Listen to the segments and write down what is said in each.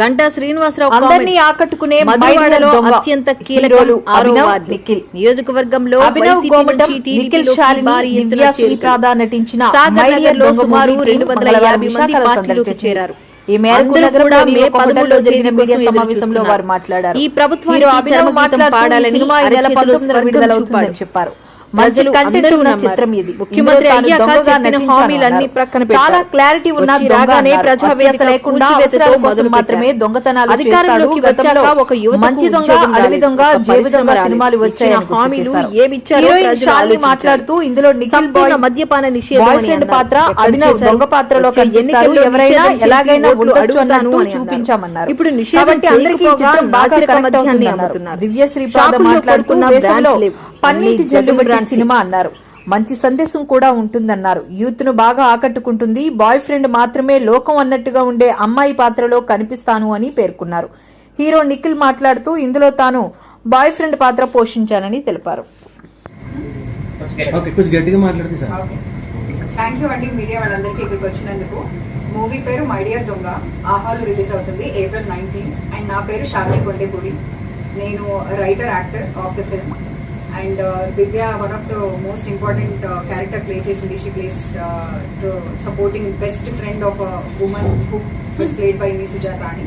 గంటా శ్రీనివాసరావు అందరినీ. ఆకట్టుకునే దొంగ. అత్యంత హీరోలు కీలకం ఆరో అభినవ్, వార్డు. నిఖిల్. నియోజకవర్గంలో అభినవ్ నిఖిల్ శాలిని నటించిన సాగర్ దొంగ సుమారు రెండు వందల యాభై మంది పార్టీలోకి చేరారు ఈ మేరకు మే పదమూడులో జరిగిన మీడియా సమావేశంలో. వారు మాట్లాడారు ఈ ఈ పాడాలని. చెప్పారు మంచి కంటెంట్ ఉన్న. చిత్రం ఇది ముఖ్యమంత్రి హామీలన్నీ. ప్రక్కన. చాలా క్లారిటీ ఉన్న రాగానే. ప్రజావేదిక లేకుండా అవసరాల కోసం. మాత్రమే దొంగతనాలు అధికారంలోకి వచ్చాక ఒక యువతకు మంచి దొంగ అడవి. దొంగ జేబు దొంగ. సినిమాలు గుర్తు హామీలు. ఏమిచ్చారో ఆలోచించారు. మాట్లాడుతూ ఇందులో నిఖిల్ బాయ్ మద్యపాన నిషేధం. పాత్ర అభినవ్? దొంగ పాత్రలో ఎన్నికల్లో ఎవరైనా ఎలాగైనా అడుగుతాను అన్నట్టు. చూపించామన్నారు ఇప్పుడు నిషేధం అందరికీ చిత్రం బాగా కనెక్ట్ మద్యాన్ని అవుతుందన్నారు. అమ్ముతున్నారు. దివ్య శ్రీపాద షాపుల్లో మాట్లాడుతూ కొడుతున్న వేసవిలో బ్రాండ్స్ లేవు. పన్నీటి జల్లు సినిమా అన్నారు. మంచి సందేశం కూడా ఉంటుందన్నారు. యూత్ను బాగా ఆకట్టుకుంటుంది. బాయ్ ఫ్రెండ్ మాత్రమే లోకం అన్నట్టుగా ఉండే అమ్మాయి పాత్రలో కనిపిస్తాను అని పేర్కొన్నారు. హీరో నిఖిల్ మాట్లాడుతూ ఇందులో తాను బాయ్ ఫ్రెండ్ పాత్ర పోషించానని తెలిపారు. థ్యాంక్ యూ అండి మీడియా వాళ్ళందరికీ ఇక్కడికి వచ్చినందుకు. మూవీ పేరు మైడియర్ దొంగ. ఆహాలు రిలీజ్ అవుతుంది ఏప్రిల్ నైన్టీన్. అండ్ నా పేరు శాలిని కొండేపూడి. నేను writer actor of the film and Divya one of the most important character play చేసింది she plays supporting best friend of woman who was played by me Sujatha అని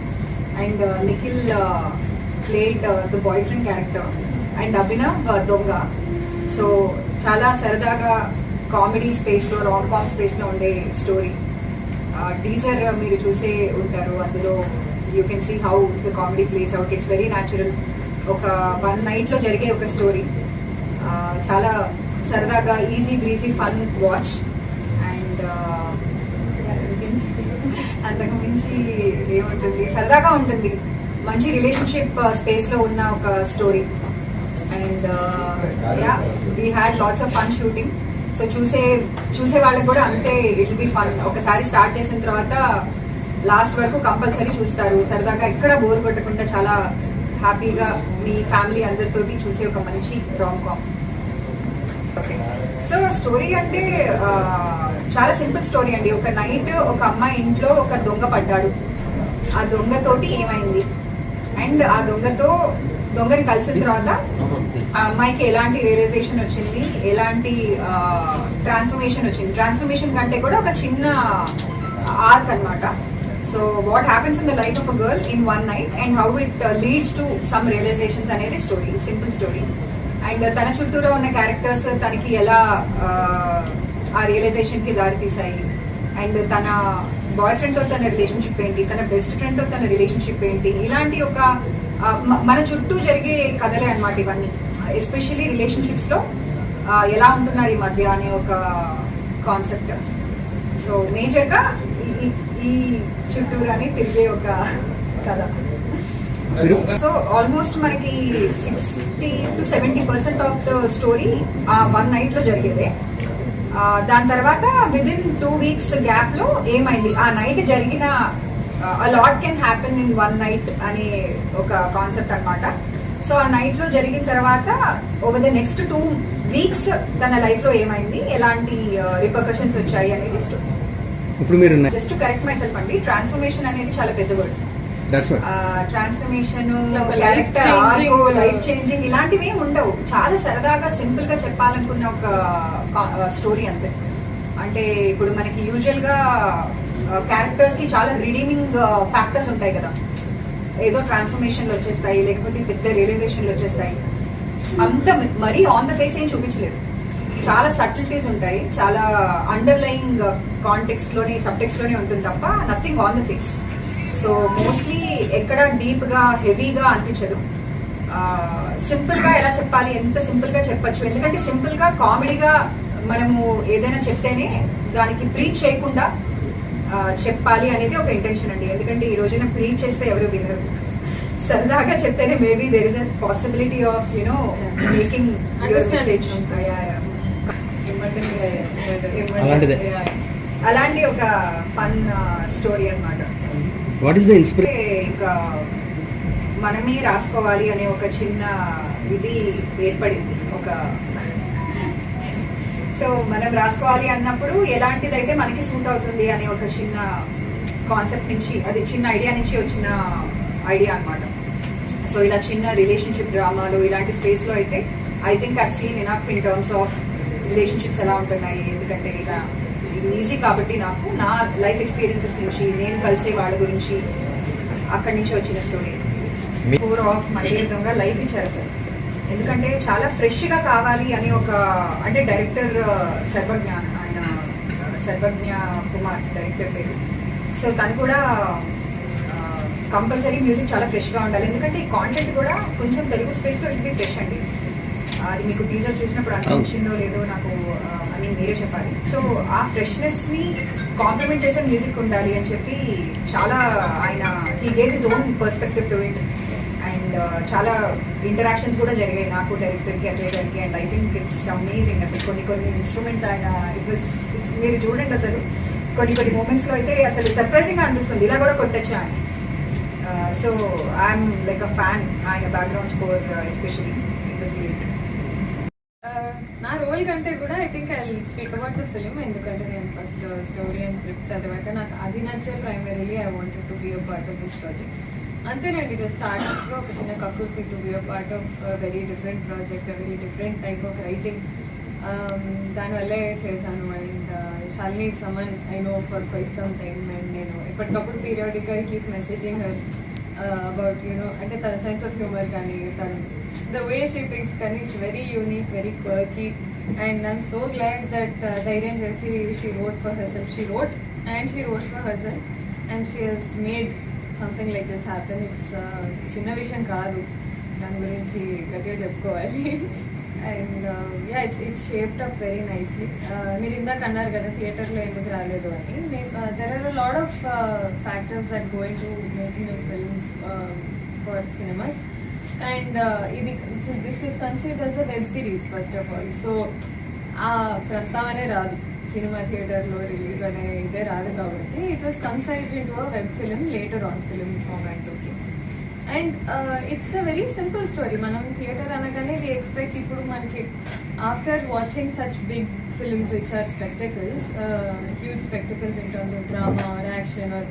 and Nikhil played the boy friend character and Abhinav uh, దొంగ so చాలా సరదాగా comedy స్పేస్లో rom com స్పేస్లో ఉండే story teaser మీరు చూసే ఉంటారు. అందులో you can see how the comedy plays out it's very natural ఒక వన్ నైట్లో జరిగే ఒక స్టోరీ చాలా సరదాగా easy breezy fun watch and అంతకు మించి ఏముంటుంది? సరదాగా ఉంటుంది. మంచి రిలేషన్షిప్ స్పేస్లో ఉన్న ఒక story and yeah we had lots of fun shooting so చూసే చూసే వాళ్ళకి కూడా అంతే ఇట్ బి ఫన్ ఒకసారి స్టార్ట్ చేసిన తర్వాత లాస్ట్ వరకు కంపల్సరీ చూస్తారు. సరదాగా ఎక్కడ బోర్ కొట్టకుండా చాలా హ్యాపీగా మీ ఫ్యామిలీ అందరితోటి చూసే ఒక మంచి rom com okay. So story అంటే చాలా సింపుల్ స్టోరీ అండి. ఒక నైట్ ఒక అమ్మాయి ఇంట్లో ఒక దొంగ పడ్డాడు. ఆ దొంగతోటి ఏమైంది? అండ్ ఆ దొంగతో దొంగని కలిసిన తర్వాత ఆ అమ్మాయికి ఎలాంటి రియలైజేషన్ వచ్చింది? ఎలాంటి ట్రాన్స్ఫర్మేషన్ వచ్చింది? ట్రాన్స్ఫర్మేషన్ కంటే కూడా ఒక చిన్న ఆర్క్ అన్నమాట. So what happens in the life of a girl in one night and how it leads to some realizations అనేది స్టోరీ సింపుల్ స్టోరీ అండ్ తన చుట్టూరా ఉన్న క్యారెక్టర్స్ తనకి ఎలా ఆ, రియలైజేషన్కి రియలైజేషన్కి దారి తీసాయి అండ్ తన బాయ్ ఫ్రెండ్తో తన రిలేషన్షిప్ ఏంటి తన బెస్ట్ ఫ్రెండ్తో తన రిలేషన్షిప్ ఏంటి ఇలాంటి ఒక మన చుట్టూ జరిగే కథలే అనమాట ఇవన్నీ. ఎస్పెషల్లీ రిలేషన్షిప్స్లో ఎలా ఉంటున్నారు ఈ మధ్య అనే ఒక కాన్సెప్ట్ సో మేజర్గా ఈ- ఈ- తిరిగే ఒక కథ. సో ఆల్మోస్ట్ మనకి sixty to seventy percent of the story ఆ వన్ నైట్లో జరిగేదే. దాని తర్వాత విద్ ఇన్ టూ వీక్స్ గ్యాప్లో ఏమైంది? ఆ నైట్ జరిగిన lot can happen in one night అనే ఒక కాన్సెప్ట్ అన్నమాట. సో ఆ నైట్లో జరిగిన తర్వాత over the next two weeks తన లైఫ్లో ఏమైంది? ఎలాంటి రిపర్కషన్స్ వచ్చాయి అనేది స్టోరీ ఇప్పుడు మీరు జస్ట్ కరెక్ట్ మై సెల్ఫ్ అండి ట్రాన్స్ఫర్మేషన్ అనేది చాలా పెద్ద వర్డ్ ట్రాన్స్ఫర్మేషన్. లైఫ్ చేంజింగ్ ఇలాంటివి ఉండవు. చాలా సరదాగా సింపుల్గా చెప్పాలనుకున్న ఒక స్టోరీ అంతే. అంటే ఇప్పుడు మనకి యూజువల్గా క్యారెక్టర్స్కి చాలా రిడీమింగ్ ఫ్యాక్టర్స్ ఉంటాయి కదా. ఏదో ట్రాన్స్ఫర్మేషన్లు వచ్చేస్తాయి లేకపోతే పెద్ద రియలైజేషన్లు వచ్చేస్తాయి. అంత మరీ ఆన్ ద ఫేస్ ఏం చూపించలేదు. చాలా సటిలిటీస్ ఉంటాయి చాలా అండర్లయింగ్ కాంటెక్స్ట్లోనే సబ్టెక్స్ట్లోనే ఉంటుంది తప్ప nothing on the face so mostly ఎక్కడ డీప్గా హెవీగా అనిపించదు. సింపుల్గా ఎలా చెప్పాలి? ఎంత సింపుల్గా చెప్పొచ్చు? ఎందుకంటే సింపుల్గా కామెడీగా మనము ఏదైనా చెప్తేనే దానికి ప్రీచ్ చేయకుండా చెప్పాలి అనేది ఒక ఇంటెన్షన్ అండి. ఎందుకంటే ఈ రోజున ప్రీచ్ చేస్తే ఎవరు వినరు. సరదాగా చెప్తేనే maybe there is a possibility of you know making. అలాంటి ఒక ఫన్ స్టోరీ అన్నమాట. వాట్ ఈస్ ద ఇన్స్పిరేషన్ ఇంకా మనమే రాసుకోవాలి అనే ఒక చిన్న ఇది ఏర్పడింది. ఒక సో మనం రాసుకోవాలి అన్నప్పుడు ఎలాంటిదైతే మనకి సూట్ అవుతుంది అనే ఒక చిన్న కాన్సెప్ట్ నుంచి అది చిన్న ఐడియా నుంచి వచ్చిన ఐడియా అన్నమాట. సో ఇలా చిన్న రిలేషన్షిప్ డ్రామాలు ఇలాంటి స్పేస్లో అయితే I think I seen enough in terms of relationships ఎలా ఉంటున్నాయి ఎందుకంటే ఇలా ఈజీ కాబట్టి నాకు నా లైఫ్ ఎక్స్పీరియన్సెస్ నుంచి నేను కలిసే వాళ్ళ గురించి అక్కడి నుంచి వచ్చిన స్టోరీ ఫోర్ ఆఫ్ మళ్ళీ విధంగా లైఫ్ ఇచ్చారు సార్. ఎందుకంటే చాలా ఫ్రెష్గా కావాలి అని ఒక అంటే డైరెక్టర్ సర్వజ్ఞ ఆయన సర్వజ్ఞ కుమార్ డైరెక్టర్ పేరు. సో తను కూడా కంపల్సరీ మ్యూజిక్ చాలా ఫ్రెష్గా ఉండాలి. ఎందుకంటే ఈ కాంటెంట్ కూడా కొంచెం తెలుగు స్పేస్లో ఇది ఫ్రెష్ అండి. అది మీకు టీజర్ చూసినప్పుడు అనిపించిందో లేదో నాకు అని మీరే చెప్పాలి. సో ఆ ఫ్రెష్నెస్ని కాంప్లిమెంట్ చేసే మ్యూజిక్ ఉండాలి అని చెప్పి చాలా ఆయన he got his own perspective to it and చాలా ఇంటరాక్షన్స్ కూడా జరిగాయి నాకు డైరెక్టర్కి అజయ్ గారికి. And I think it's amazing అసలు కొన్ని కొన్ని ఇన్స్ట్రుమెంట్స్ ఆయన ఇట్ వాస్ మీరు చూడండి అసలు. కొన్ని కొన్ని మూమెంట్స్లో అయితే అసలు సర్ప్రైజింగ్ అనిపిస్తుంది. ఇలా కూడా కొట్టచ్చా అని. So I'm like a fan ఆయన background score especially it was great నా రోల్ కంటే కూడా I think I speak about the film ఎందుకంటే నేను ఫస్ట్ స్టోరీ అండ్ స్క్రిప్ట్ చదివాక నాకు అది నచ్చే primarily I wanted to be a part of this project అంతేనండి జస్ట్ స్టార్టింగ్ ఒక చిన్న కక్కుర్కి to be a part of very different project very different type of writing దానివల్లే చేశాను. And Shalini Saman I know for quite some time and నేను ఎప్పటికప్పుడు పీరియాడిక్గా keep messaging about you know అంటే తన sense of humour కానీ తను ద వే షీ థింగ్స్ కానీ it's very unique very quirky and I'm so glad that ధైర్యం చేసి she wrote for herself she wrote and she wrote for herself and she has made something like this happen it's చిన్న విషయం కాదు దాని గురించి గట్టిగా చెప్పుకోవాలి. And yeah it's it's shaped up very nicely మీరు ఇందాక అన్నారు కదా థియేటర్లో ఎందుకు రాలేదు అని. There are lot of factors that going to making a film for cinemas and ఇది this is consider a web series first of all so ఆ ప్రస్తావనే రాదు. సినిమా థియేటర్లో రిలీజ్ అనే ఇదే రాదు కాబట్టి it was concised into web film later on film format okay and it's a very simple story మనం థియేటర్ అనగానే ది ఎక్స్పెక్ట్ ఇప్పుడు మనకి after watching such big films which are spectacles huge spectacles in terms of drama or action or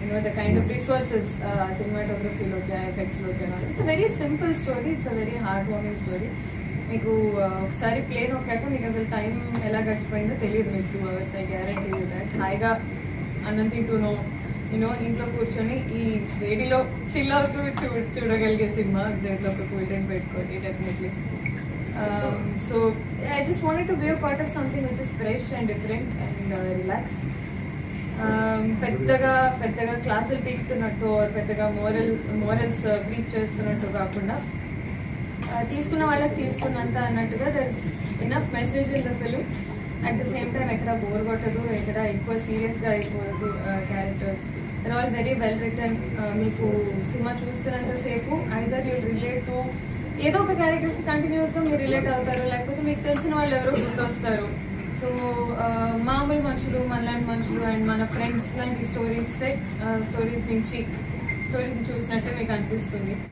you know the kind of resources సినిమాటోగ్రఫీలోకి ఎఫెక్ట్స్లోకి it's a very simple story it's a very heart warming story మీకు ఒకసారి play నొక్కాక మీకు అసలు time ఎలా గడిచిపోయిందో తెలియదు మీకు two hours I guarantee that హాయిగా అన్నం తింటూనో యూనో ఇంట్లో కూర్చొని ఈ వేడిలో చిల్ అవుతూ చూ చూడగలిగే సినిమా చేతిలో ఒక కూల్ డ్రింక్ పెట్టుకొని definitely so I just wanted to be a part of something which is fresh and different and relaxed పెద్దగా పెద్దగా క్లాసులు పీకుతున్నట్టు పెద్దగా మోరల్స్ మోరల్స్ బ్రీచ్ చేస్తున్నట్టు కాకుండా తీసుకున్న వాళ్ళకి తీసుకున్నంత అన్నట్టుగా there is enough message in the film at the same time ఎక్కడ బోర్ కొట్టదు ఎక్కడ ఎక్కువ సీరియస్గా అయిపోదు characters there all very well written మీకు సినిమా చూస్తున్నంతసేపు ఐదర్ యూ రిలేట్ టు ఏదో ఒక క్యారెక్టర్ కంటిన్యూస్గా మీరు రిలేట్ అవుతారు లేకపోతే మీకు తెలిసిన వాళ్ళు ఎవరో గుర్తొస్తారు. సో మామూలు uh, మనుషులు మనలాంటి మనుషులు అండ్ మన ఫ్రెండ్స్ లాంటి స్టోరీస్ స్టోరీస్ uh, నుంచి స్టోరీస్ చూసినట్టే మీకు అనిపిస్తుంది.